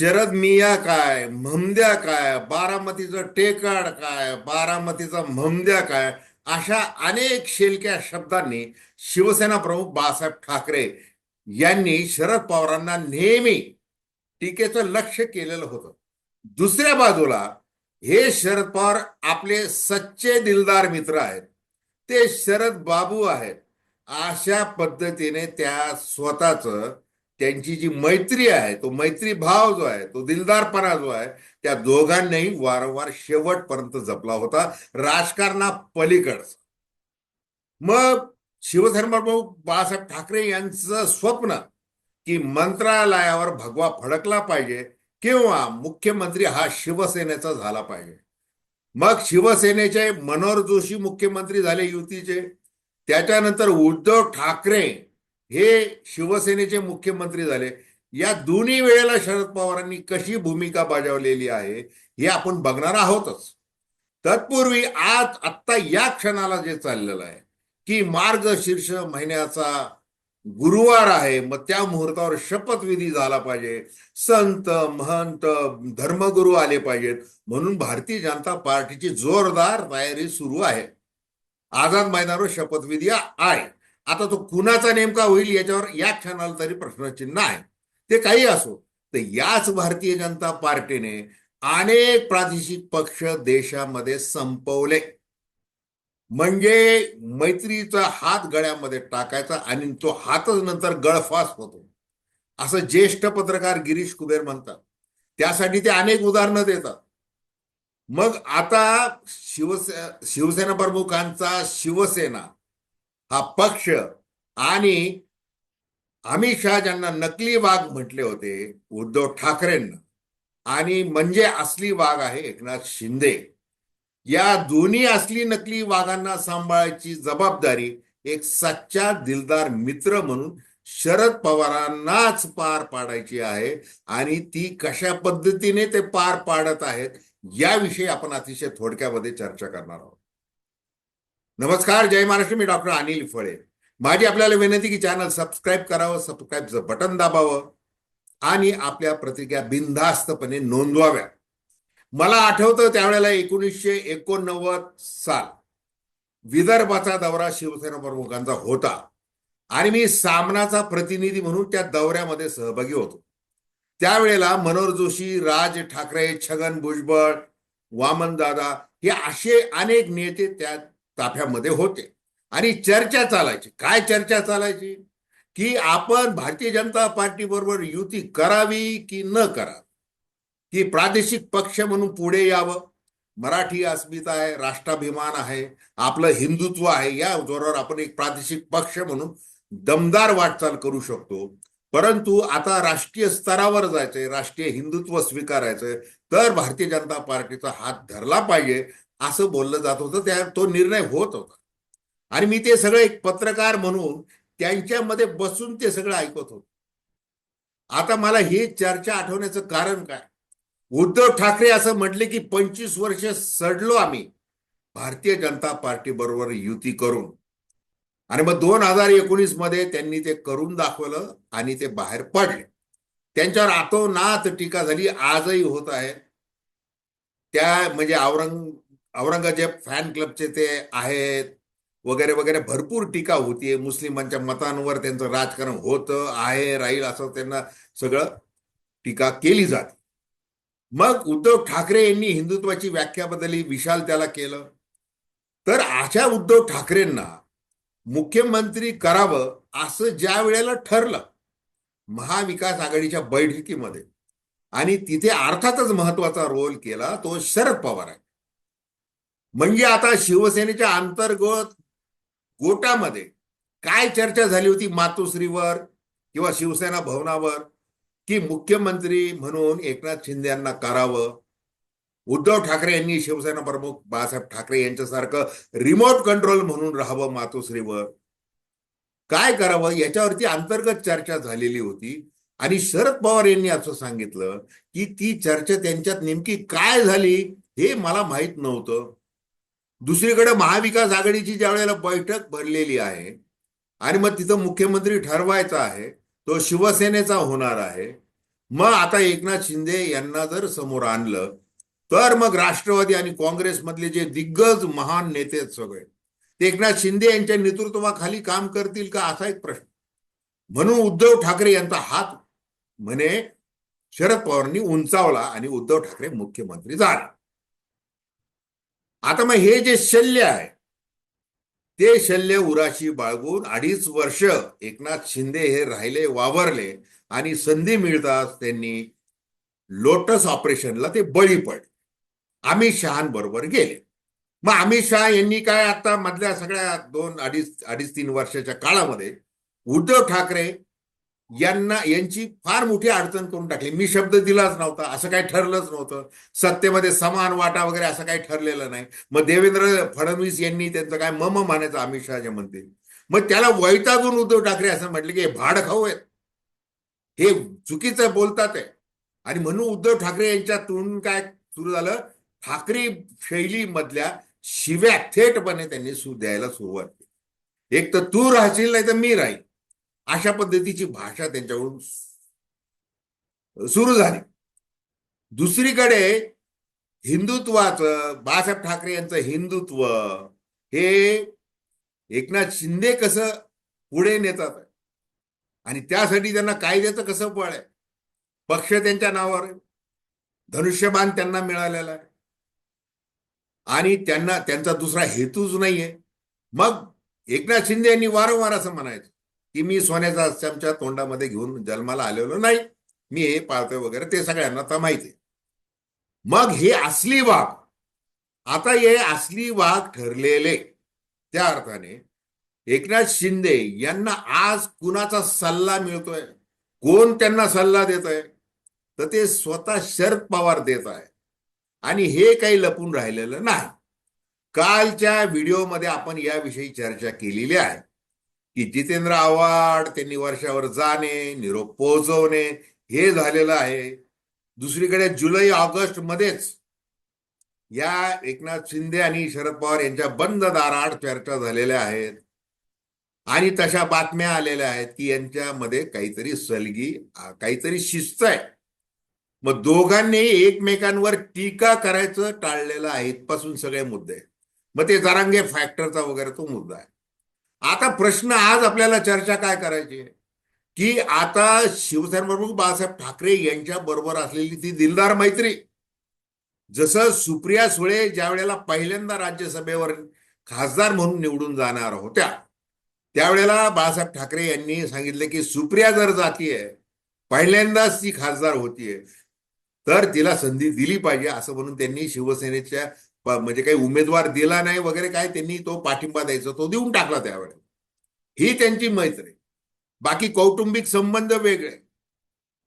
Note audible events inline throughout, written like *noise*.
शरद मिया काय म्हमद्या काय बारामतीचं टेकाड काय बारामतीचा म्हमद्या काय अशा अनेक शेलक्या शब्दांनी शिवसेना प्रमुख बाळासाहेब ठाकरे यांनी शरद पवारांना नेहमी टीकेचं लक्ष केलेलं होतं. दुसऱ्या बाजूला हे शरद पवार आपले सच्चे दिलदार मित्र आहेत. ते शरद बाबू आहेत. अशा पद्धतीने त्या स्वतःचं त्यांची जी मैत्री आहे तो मैत्री भाव जो आहे तो दिलदारपणा जो आहे त्या दोघांनाही वारंवार शेवटपर्यंत जपला होता. राजकारणा पलीकडचा. मग शिवधर्मभाऊ बाळासाहेब ठाकरे यांचं स्वप्न की मंत्रालयावर भगवा फडकला पाहिजे किंवा मुख्यमंत्री हा शिवसेनेचा झाला पाहिजे. मग शिवसेनेचे मनोहर जोशी मुख्यमंत्री झाले युतीचे. त्याच्यानंतर उद्धव ठाकरे हे शिवसेनेचे मुख्यमंत्री झाले. या दोन्ही वेळेला शरद पवारांनी कशी भूमिका बजावलेली आहे हे आपण बघणार आहोतच. तत्पूर्वी आज आत्ता या क्षणाला जे चाललेलं आहे की मार्गशीर्ष महिन्याचा गुरुवार आहे मग त्या मुहूर्तावर शपथविधी झाला पाहिजे. संत महंत धर्मगुरू आले पाहिजेत. म्हणून भारतीय जनता पार्टीची जोरदार तयारी सुरू आहे. आझाद मैदानावर शपथविधी आहे. आता तो कुणाचा नेमका होईल याच्यावर या क्षणाला तरी प्रश्नचिन्ह आहे. ते काही असो. तर याच भारतीय जनता पार्टीने अनेक प्रादेशिक पक्ष देशामध्ये संपवले. म्हणजे मैत्रीचा हात गळ्यामध्ये टाकायचा आणि तो हातच नंतर गळफास होतो. असं ज्येष्ठ पत्रकार गिरीश कुबेर म्हणतात. त्यासाठी ते अनेक उदाहरणं देतात. मग आता शिवसे शिवसेना प्रमुखांचा शिवसेना हा पक्ष आणि अमित शहा ज्यांना नकली वाघ म्हटले होते उद्धव ठाकरेंना आणि म्हणजे असली वाघ आहे एकनाथ शिंदे या दोन्ही असली नकली वाघांना सांभाळायची जबाबदारी एक सच्चा दिलदार मित्र म्हणून शरद पवारांनाच पार पाडायची आहे आणि ती कशा पद्धतीने ते पार पाडत आहेत याविषयी आपण अतिशय थोडक्यामध्ये चर्चा करणार आहोत. नमस्कार जय महाराष्ट्र. मी डॉक्टर अनिल फळे. माझी आपल्याला विनंती की चॅनल सबस्क्राईब करावं सबस्क्राईबचं बटन दाबावं आणि आपल्या प्रतिक्रिया बिनधास्तपणे नोंदवाव्या. मला आठवतं त्यावेळेला एकोणीसशे एकोणनव्वद साल विदर्भाचा दौरा शिवसेना प्रमुखांचा होता आणि मी सामनाचा प्रतिनिधी म्हणून त्या दौऱ्यामध्ये सहभागी होतो. त्यावेळेला मनोहर जोशी राज ठाकरे छगन भुजबळ वामन दादा हे असे अनेक नेते त्या ताफ्यामध्ये होते. आणि चर्चा चालायची. काय चर्चा चालायची? की आपण भारतीय जनता पार्टी बरोबर युती करावी की न करावी? की प्रादेशिक पक्ष म्हणून पुढे यावं? मराठी अस्मिता आहे राष्ट्राभिमान आहे आपलं हिंदुत्व आहे या जोरावर आपण एक प्रादेशिक पक्ष म्हणून दमदार वाटचाल करू शकतो. परंतु आता राष्ट्रीय स्तरावर जायचंय राष्ट्रीय हिंदुत्व स्वीकारायचंय तर भारतीय जनता पार्टीचा हात धरला पाहिजे. असं बोललं जात होतं त्या तो निर्णय होत होता. आणि मी ते सगळं एक पत्रकार म्हणून त्यांच्यामध्ये बसून ते सगळं ऐकत होतो. आता मला ही चर्चा आठवण्याचं कारण काय? उद्धव ठाकरे असं म्हटले की पंचवीस वर्ष सडलो आम्ही. भारतीय जनता पार्टी बरोबर युती करून. आणि मग दोन हजार एकोणीसमध्ये त्यांनी ते करून दाखवलं आणि ते बाहेर पडले. त्यांच्यावर आतोनात टीका झाली आजही होत आहे. त्या म्हणजे औरंग औरंगजेब फॅन क्लबचे ते आहेत वगैरे वगैरे भरपूर टीका होतीये. मुस्लिमांच्या मतांवर त्यांचं राजकारण होतं आहे राहील असं त्यांना सगळं टीका केली जाते. मग उद्धव ठाकरे यांनी हिंदुत्वाची व्याख्या बदलली विशाल त्याला केलं. तर अशा उद्धव ठाकरेंना मुख्यमंत्री करावं असं ज्या वेळेला ठरलं महाविकास आघाडीच्या बैठकीमध्ये आणि तिथे अर्थातच महत्त्वाचा रोल केला तो शरद पवार आहे. म्हणजे आता शिवसेनेच्या अंतर्गत गोटामध्ये काय चर्चा झाली होती मातोश्रीवर किंवा शिवसेना भवनावर की मुख्यमंत्री म्हणून एकनाथ शिंदे यांना करावं? उद्धव ठाकरे यांनी शिवसेना प्रमुख बाळासाहेब ठाकरे यांच्यासारखं रिमोट कंट्रोल म्हणून राहावं मातोश्रीवर? काय करावं? याच्यावरती अंतर्गत चर्चा झालेली होती. आणि शरद पवार यांनी असं सांगितलं की ती चर्चा त्यांच्यात नेमकी काय झाली हे मला माहीत नव्हतं. दुसरीकडे महाविकास आघाडीची ज्या वेळेला बैठक भरलेली आहे आणि मग तिथं मुख्यमंत्री ठरवायचा आहे तो शिवसेनेचा होणार आहे. मग आता एकनाथ शिंदे यांना जर समोर आणलं तर मग राष्ट्रवादी आणि काँग्रेसमधले जे दिग्गज महान नेते आहेत सगळे ते एकनाथ शिंदे यांच्या नेतृत्वाखाली काम करतील का असा एक प्रश्न. म्हणून उद्धव ठाकरे यांचा हात म्हणे शरद पवारांनी उंचावला आणि उद्धव ठाकरे मुख्यमंत्री झाले. आता मग हे जे शल्य आहे ते शल्य उराशी बाळगून अडीच वर्ष एकनाथ शिंदे हे राहिले वावरले आणि संधी मिळताच त्यांनी लोटस ऑपरेशनला ते बळी पडले. अमित शहाबरोबर गेले. मग अमित शहा यांनी काय आता मधल्या सगळ्या दोन अडीच अडीच तीन वर्षाच्या काळामध्ये उद्धव ठाकरे यांना यांची फार मोठी अडचण करून टाकली. मी शब्द दिलाच नव्हता असं काही ठरलंच नव्हतं. सत्तेमध्ये समान वाटा वगैरे असं काही ठरलेलं नाही. मग देवेंद्र फडणवीस यांनी त्यांचं काय मम मानायचं अमित शहाच्या म्हणते मग त्याला वैतागून उद्धव ठाकरे असं म्हटले की हे भाड खाऊ आहेत. हे चुकीचं बोलतात आहे आणि म्हणून उद्धव ठाकरे यांच्यातून काय सुरू झालं? ठाकरे शैलीमधल्या शिव्या थेटपणे त्यांनी सु द्यायला सुरुवात केली. एक तर तू राहशील नाही तर मी राहील. अशा पद्धतीची भाषा त्यांच्याकडून सुरू झाली. दुसरीकडे हिंदुत्वाचं बाळासाहेब ठाकरे यांचं हिंदुत्व हे एकनाथ शिंदे कसं पुढे नेतात? आणि त्यासाठी त्यांना कायद्याचं कसं बळ आहे? पक्ष त्यांच्या नावावर धनुष्यबाण त्यांना मिळालेला आहे. आणि त्यांना त्यांचा दुसरा हेतूच नाहीये. मग एकनाथ शिंदे यांनी वारंवार असं म्हणायचं की मी सोन्याचा चमचा तोंडामध्ये घेऊन जन्माला आलेलो नाही. मी हे पाळतोय वगैरे ते सगळ्यांना तर माहिती आहे. मग हे असली वाघ आता हे असली वाघ ठरलेले. त्या अर्थाने एकनाथ शिंदे यांना आज कुणाचा सल्ला मिळतोय? कोण त्यांना सल्ला देत आहे तर ते स्वतः शरद पवार देत आहे आणि हे काही लपून राहिलेलं नाही. कालच्या व्हिडिओमध्ये आपण याविषयी चर्चा केलेली आहे. की जितेंद्र आव्हाड त्यांनी वर्षावर जाणे निरोप पोहोचवणे हे झालेलं आहे. दुसरीकडे जुलै ऑगस्ट मध्येच या एकनाथ शिंदे आणि शरद पवार यांच्या बंद दाराआड चर्चा झालेल्या आहेत. आणि तशा बातम्या आलेल्या आहेत की यांच्यामध्ये काहीतरी सलगी काहीतरी शिस्त आहे. मग दोघांनी एकमेकांवर टीका करायचं टाळलेलं आहे इथपासून सगळे मुद्दे. मग ते जरांगे फॅक्टरचा वगैरे तो मुद्दा आहे. आता प्रश्न आज आपल्याला चर्चा काय करायची आहे? की आता शिवसेना प्रमुख बाळासाहेब ठाकरे यांच्या बरोबर असलेली ती दिलदार मैत्री. जसं सुप्रिया सुळे ज्या वेळेला पहिल्यांदा राज्यसभेवर खासदार म्हणून निवडून जाणार होत्या त्यावेळेला बाळासाहेब ठाकरे यांनी सांगितले की सुप्रिया जर जातीये पहिल्यांदाच ती खासदार होतीये तर तिला संधी दिली पाहिजे असं म्हणून त्यांनी शिवसेनेच्या म्हणजे काही उमेदवार दिला नाही वगैरे काय त्यांनी तो पाठिंबा द्यायचा तो देऊन टाकला त्यावेळेस ही त्यांची मैत्री. बाकी कौटुंबिक संबंध वेगळे.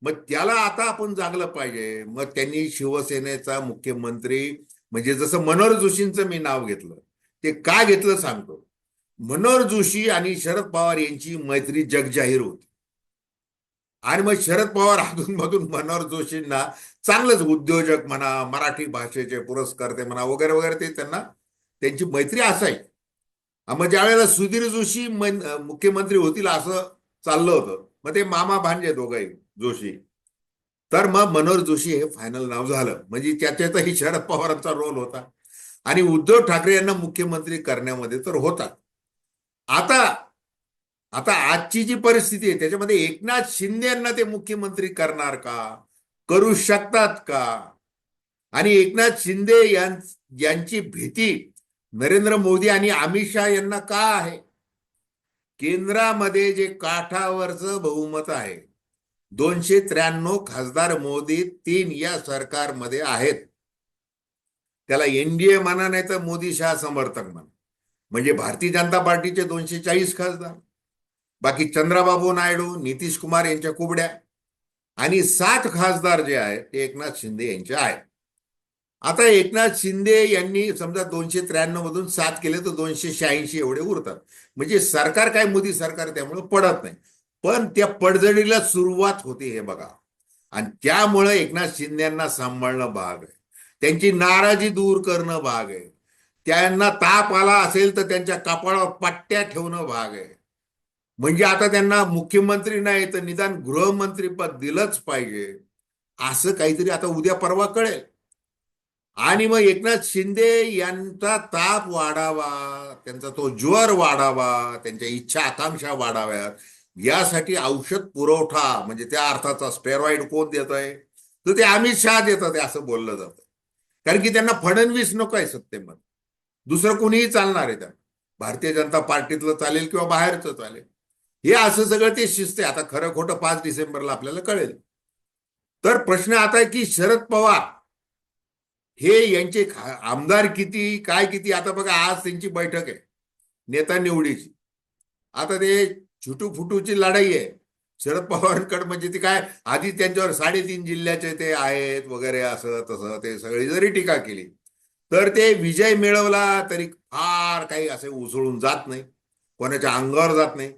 मग त्याला आता आपण जागलं पाहिजे. मग त्यांनी शिवसेनेचा मुख्यमंत्री म्हणजे जसं मनोहर जोशींचं मी नाव घेतलं ते का घेतलं सांगतो. मनोहर जोशी आणि शरद पवार यांची मैत्री जगजाहीर होती. आणि मग शरद पवार अधूनमधून मनोहर जोशींना चांगलंच उद्योजक म्हणा मराठी भाषेचे पुरस्कर्ते म्हणा वगैरे वगैरे ते त्यांना त्यांची मैत्री असायची मग ज्या वेळेला सुधीर जोशी मुख्यमंत्री होतील असं चाललं होतं मग ते मामा भांजे दोघाई जोशी. तर मग मनोहर जोशी हे फायनल नाव झालं. म्हणजे त्याच्यातही शरद पवारांचा रोल होता. आणि उद्धव ठाकरे यांना मुख्यमंत्री करण्यामध्ये तर होता आता आता आजची जी परिस्थिती आहे त्याच्यामध्ये एकनाथ शिंदे यांना ते मुख्यमंत्री करणार का? करू शकतात का? आणि एकनाथ शिंदे यांची भीती नरेंद्र मोदी आणि अमित शहा यांना का आहे? केंद्रामध्ये जे काठावरचं बहुमत आहे दोनशे त्र्याण्णव खासदार मोदी तीन या सरकारमध्ये आहेत. त्याला एनडीए म्हणा नाही तर मोदी शहा समर्थक म्हणा. म्हणजे भारतीय जनता पार्टीचे दोनशे चाळीस खासदार. बाकी चंद्राबाबू नायडू नितीश कुमार यांच्या कुबड्या आणि सात खासदार जे आहेत ते एकनाथ शिंदे यांचे आहेत. आता एकनाथ शिंदे यांनी समजा दोनशे त्र्याण्णव मधून सात केले तर दोनशे शहाऐंशी एवढे उरतात. म्हणजे सरकार काय मोदी सरकार त्यामुळे पडत नाही. पण त्या पडझडीला सुरुवात होते हे बघा. आणि त्यामुळे एकनाथ शिंदे यांना सांभाळणं भाग आहे. त्यांची नाराजी दूर करणं भाग आहे. त्यांना ताप आला असेल तर त्यांच्या कपाळावर पट्ट्या ठेवणं भाग आहे. म्हणजे आता त्यांना मुख्यमंत्री नाही तर निदान गृहमंत्री पद दिलंच पाहिजे. असं काहीतरी आता उद्या परवा कळेल. आणि मग एकनाथ शिंदे यांचा ताप वाढावा त्यांचा तो ज्वर वाढावा त्यांच्या इच्छा आकांक्षा वाढाव्यात. यासाठी औषध पुरवठा म्हणजे त्या अर्थाचा स्पेरॉइड कोण देत आहे तर ते अमित शहा देतात आहे असं बोललं जातं. कारण की त्यांना फडणवीस नको आहे सत्तेमध्ये. दुसरं कोणीही चालणार आहे त्यांना भारतीय जनता पार्टीतलं चालेल किंवा बाहेरचं चालेल. हे असं सगळं ते शिस्त आहे. आता खरं खोटं पाच डिसेंबरला आपल्याला कळेल. तर प्रश्न आता आहे की शरद पवार हे यांचे आमदार किती काय किती? आता बघा आज त्यांची बैठक आहे. नेता निवडीची. आता ते छुटू फुटूची लढाई आहे. शरद पवारांकडे म्हणजे ती काय? आधी त्यांच्यावर साडेतीन जिल्ह्याचे ते आहेत वगैरे असं तसं ते सगळी जरी टीका केली तर ते विजय मिळवला तरी फार काही असे उसळून जात नाही. कोणाच्या अंगावर जात नाही.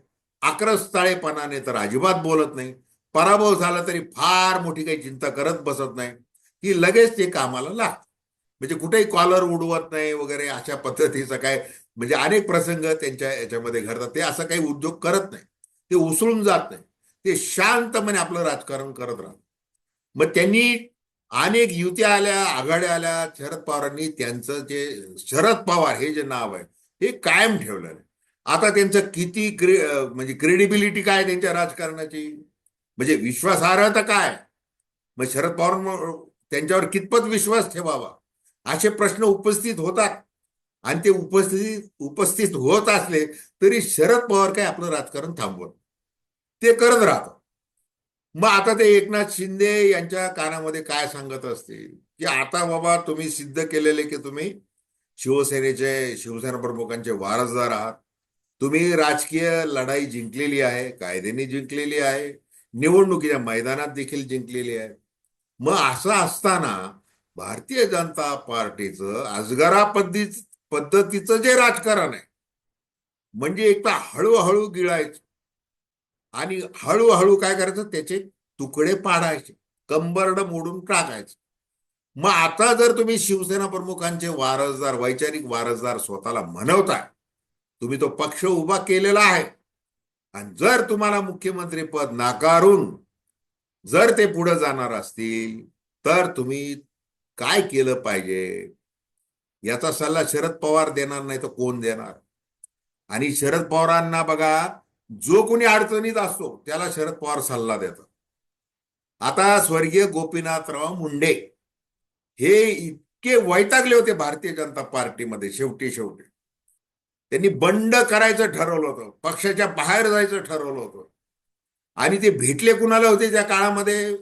आक्रस्ताळेपणाने तर अजिबात बोलत नाही. पराभव झाला तरी फार मोठी काही चिंता करत बसत नाही. की लगेच ते कामाला लागत. म्हणजे कुठेही कॉलर उडवत नाही वगैरे अशा पद्धतीचं काय म्हणजे अनेक प्रसंग त्यांच्या याच्यामध्ये घडतात. ते असं काही उद्योग करत नाही. ते उसळून जात नाही. ते शांतपणे आपलं राजकारण करत राहत मग त्यांनी अनेक युत्या आल्या आघाड्या आल्या. शरद पवारांनी त्यांचं जे शरद पवार हे जे नाव आहे हे कायम ठेवलेलं आहे. आता त्यांचं किती क्रे म्हणजे क्रेडिबिलिटी काय त्यांच्या राजकारणाची? म्हणजे विश्वासार्हता काय? मग शरद पवार त्यांच्यावर कितपत विश्वास ठेवावा? असे प्रश्न उपस्थित होतात. आणि ते उपस्थित उपस्थित होत असले तरी शरद पवार काय आपलं राजकारण थांबवत ते करत राहत मग आता ते एकनाथ शिंदे यांच्या कानामध्ये काय सांगत असतील? की आता बाबा तुम्ही सिद्ध केलेले की तुम्ही शिवसेनेचे शिवसेना प्रमुखांचे वारसदार आहात. तुम्ही राजकीय लढाई जिंकलेली आहे कायद्याने जिंकलेली आहे निवडणुकीच्या मैदानात देखील जिंकलेली आहे. मग असं असताना भारतीय जनता पार्टीचं अजगरा पद्धती पद्धतीचं जे राजकारण आहे म्हणजे एक तर हळूहळू गिळायचं. आणि हळूहळू काय करायचं? त्याचे तुकडे पाडायचे कंबरड मोडून टाकायचं. मग आता जर तुम्ही शिवसेना प्रमुखांचे वारसदार वैचारिक वारसदार स्वतःला म्हणवताय तुम्ही तो पक्ष उभा केलेला आहे. आणि जर तुम्हाला मुख्यमंत्री पद नाकारून जर ते पुढे जाणार असतील तर तुम्ही काय केलं पाहिजे? याचा सल्ला शरद पवार देणार नाही तर कोण देणार? आणि शरद पवारांना बघा जो कोणी अडचणीत असतो त्याला शरद पवार सल्ला देतात. आता स्वर्गीय गोपीनाथराव मुंडे हे इतके वैतागले होते भारतीय जनता पार्टीमध्ये शेवटी शेवटी त्यांनी बंड करायचं ठरवलं होतं. पक्षाच्या बाहेर जायचं ठरवलं होतं. आणि ते भेटले कुणाला होते त्या काळामध्ये?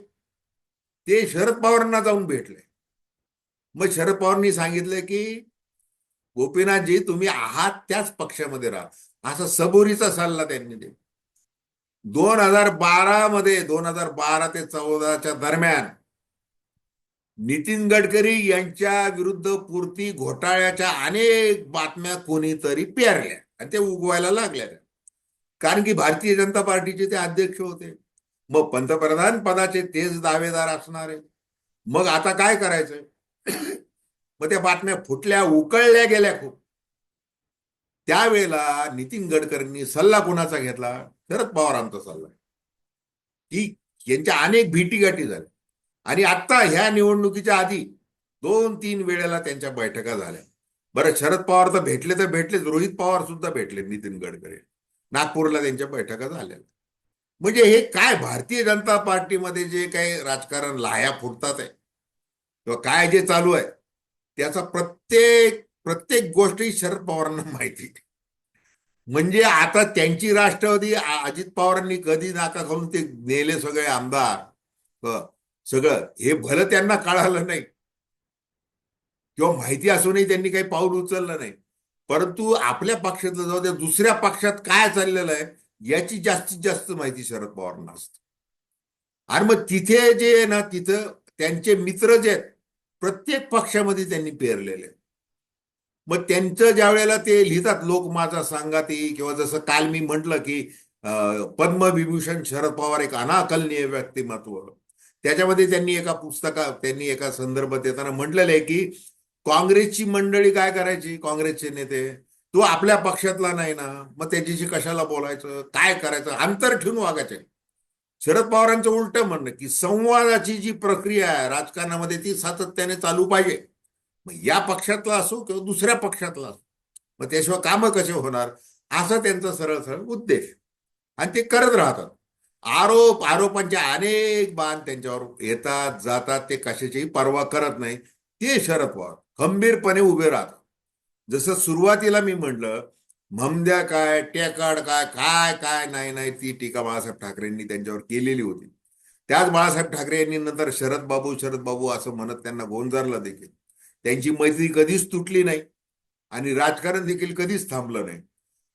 ते शरद पवारांना जाऊन भेटले. मग शरद पवारांनी सांगितलं की गोपीनाथजी तुम्ही आहात त्याच पक्षामध्ये राहा. असा सबुरीचा सल्ला त्यांनी दिला. दोन हजार बारा मध्ये दोन हजार बारा ते चौदाच्या दरम्यान नितीन गडकरी यांच्या विरुद्ध पूर्ती घोटाळ्याच्या अनेक बातम्या कोणीतरी पेरल्या आणि ते उगवायला लागल्या. कारण की भारतीय जनता पार्टीचे ते अध्यक्ष होते. मग पंतप्रधान पदाचे तेच दावेदार असणारे. मग आता काय करायचं *clears throat* मग त्या बातम्या फुटल्या उकळल्या गेल्या खूप. त्यावेळेला नितीन गडकरींनी सल्ला कोणाचा घेतला? शरद पवारांचा सल्ला. की यांच्या अनेक भेटीगाठी झाल्या. आणि आता ह्या निवडणुकीच्या आधी दोन तीन वेळेला त्यांच्या बैठका झाल्या. बरं शरद पवार तर भेटले तर भेटलेच रोहित पवार सुद्धा भेटले नितीन गडकरी. नागपूरला त्यांच्या बैठका झाल्या. म्हणजे हे काय भारतीय जनता पार्टीमध्ये जे काही राजकारण लाया फुटतात आहे किंवा काय जे चालू आहे त्याचा प्रत्येक प्रत्येक गोष्टी शरद पवारांना *laughs* माहिती. म्हणजे आता त्यांची राष्ट्रवादी अजित पवारांनी कधी नाका घालून ते नेले सगळे आमदार. सगळं. हे भलं त्यांना कळालं नाही. किंवा माहिती असूनही त्यांनी काही पाऊल उचललं नाही. परंतु आपल्या पक्षातलं जाऊ द्या दुसऱ्या पक्षात काय चाललेलं आहे याची जास्तीत जास्त माहिती शरद पवारांना असते. आणि मग तिथे जे आहे ना तिथं त्यांचे मित्र जे आहेत प्रत्येक पक्षामध्ये त्यांनी पेरलेले मग त्यांचं ज्या वेळेला ते लिहितात लोक माझा सांगाती किंवा जसं काल मी म्हटलं की पद्मविभूषण शरद पवार एक अनाकलनीय व्यक्तिमत्व. त्याच्यामध्ये त्यांनी एका पुस्तका त्यांनी एका संदर्भ देताना म्हटलेलं आहे की काँग्रेसची मंडळी काय करायची? काँग्रेसचे नेते. तो आपल्या पक्षातला नाही ना. मग त्याच्याशी कशाला बोलायचं? काय करायचं? अंतर ठेवून वागायचे. शरद पवारांचं उलट म्हणणं की संवादाची जी प्रक्रिया आहे राजकारणामध्ये ती सातत्याने चालू पाहिजे. मग या पक्षातला असो किंवा दुसऱ्या पक्षातला असो. मग त्याशिवाय कामं कसे होणार? असा त्यांचा सरळ सरळ उद्देश. आणि ते करत राहतात. आरोप आरोपांचे म्हणजे अनेक बाण त्यांच्यावर येतात जातात ते कशाचीही पर्वा करत नाही. ते शरद पवार खंबीरपणे उभे राहतात. जसं सुरुवातीला मी म्हणलं ममद्या काय टेकाड काय काय काय नाही नाही ती टीका बाळासाहेब ठाकरेंनी त्यांच्यावर केलेली होती. त्याच बाळासाहेब ठाकरे यांनी नंतर शरद बाबू शरद बाबू असं म्हणत त्यांना गोंजारलं देखील. त्यांची मैत्री कधीच तुटली नाही आणि राजकारण देखील कधीच थांबलं नाही.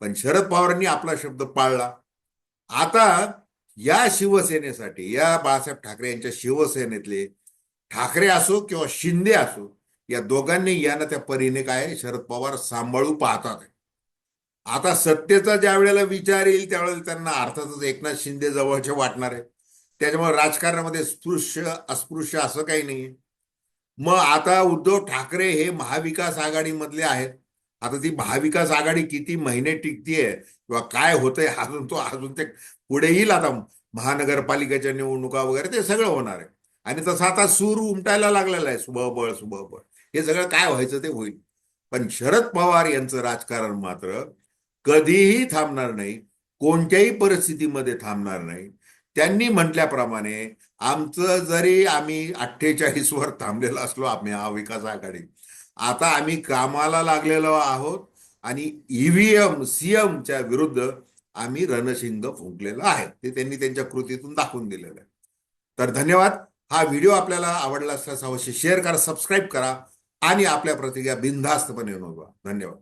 पण शरद पवारांनी आपला शब्द पाळला. आता या शिवसेनेसाठी या बाळासाहेब ठाकरे यांच्या शिवसेनेतले ठाकरे असो किंवा शिंदे असो या दोघांनी यांना त्या परीने काय शरद पवार सांभाळू पाहतात. आता सत्तेचा ज्या वेळेला विचार येईल त्यावेळेला त्यांना अर्थातच एकनाथ शिंदे जवळचे वाटणार आहे. त्याच्यामुळे राजकारणामध्ये स्पृश्य अस्पृश्य असं काही नाहीये. मग आता उद्धव ठाकरे हे महाविकास आघाडीमधले आहेत. आता ती महाविकास आघाडी किती महिने टिकतीये किंवा काय होतंय *laughs* अजून तो अजून ते पुढे येईल आता महानगरपालिकेच्या निवडणुका वगैरे ते सगळं होणार आहे. आणि तसं आता सूर उमटायला लागलेला आहे सुबहबळ सुबहबळ हे सगळं काय व्हायचं ते होईल. पण शरद पवार यांचं राजकारण मात्र कधीही थांबणार नाही कोणत्याही परिस्थितीमध्ये थांबणार नाही. त्यांनी म्हटल्याप्रमाणे आमचं जरी आम्ही अठ्ठेचाळीस वर थांबलेलो असलो आम्ही हा विकास आघाडी आता आम्ही कामाला लागलेलो आहोत आणि ईव्हीएम सीएमच्या विरुद्ध आम्ही रणशिंग फुंकलेलं आहे. ते त्यांनी त्यांच्या कृतीतून दाखवून दिलेलं आहे. तर धन्यवाद. हा व्हिडिओ आपल्याला आवडला असल्यास अवश्य शेअर करा सबस्क्राईब करा आणि आपल्या प्रतिक्रिया बिनधास्तपणे नोंदवा. धन्यवाद.